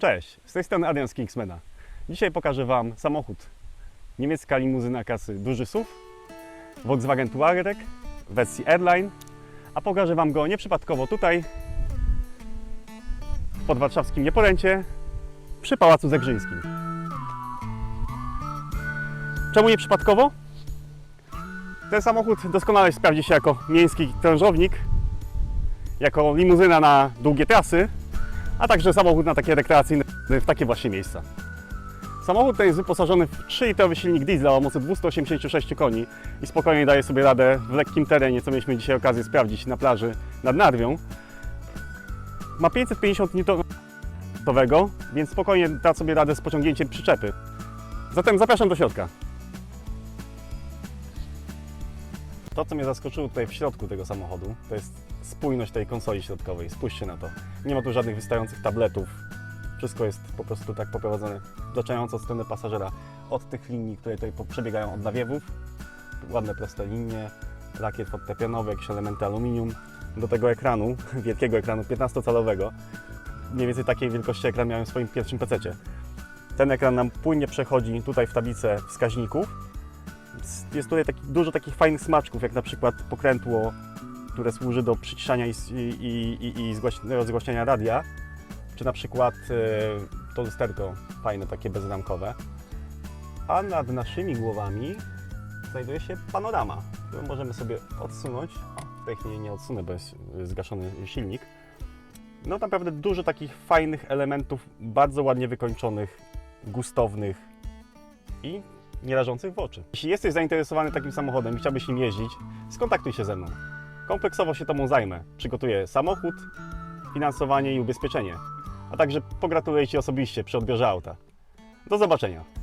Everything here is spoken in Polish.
Cześć, z tej strony Adrian z Kingsmana. Dzisiaj pokażę Wam samochód. Niemiecka limuzyna kasy duży SUV, Volkswagen Touareg w wersji Airline, a pokażę Wam go nieprzypadkowo tutaj, w podwarszawskim Nieporęcie, przy Pałacu Zegrzyńskim. Czemu nieprzypadkowo? Ten samochód doskonale sprawdzi się jako miejski krążownik, jako limuzyna na długie trasy, a także samochód na takie rekreacyjne w takie właśnie miejsca. Samochód ten jest wyposażony w 3-litrowy silnik diesla o mocy 286 koni i spokojnie daje sobie radę w lekkim terenie, co mieliśmy dzisiaj okazję sprawdzić na plaży nad Narwią. Ma 550 Nm, więc spokojnie da sobie radę z pociągnięciem przyczepy. Zatem zapraszam do środka. To, co mnie zaskoczyło tutaj w środku tego samochodu, to jest spójność tej konsoli środkowej. Spójrzcie na to. Nie ma tu żadnych wystających tabletów. Wszystko jest po prostu tak poprowadzone zaczynając od strony pasażera. Od tych linii, które tutaj przebiegają od nawiewów, ładne proste linie, lakiet fortepianowy, jakieś elementy aluminium, do tego ekranu, wielkiego ekranu 15-calowego. Mniej więcej takiej wielkości ekran miałem w swoim pierwszym PC-cie. Ten ekran nam płynnie przechodzi tutaj w tablicę wskaźników. Jest tutaj taki, dużo takich fajnych smaczków, jak na przykład pokrętło, które służy do przyciszania i, i, i, i, i zgłaś- rozgłaśniania radia, czy na przykład e, to lusterko fajne, takie bezramkowe. A nad naszymi głowami znajduje się panorama, którą możemy sobie odsunąć. O, tej chwili nie odsunę, bo jest zgaszony silnik. No naprawdę dużo takich fajnych elementów, bardzo ładnie wykończonych, gustownych i nie rażących w oczy. Jeśli jesteś zainteresowany takim samochodem i chciałbyś nim jeździć, skontaktuj się ze mną. Kompleksowo się Tobą zajmę. Przygotuję samochód, finansowanie i ubezpieczenie. A także pogratuluję Ci osobiście przy odbiorze auta. Do zobaczenia.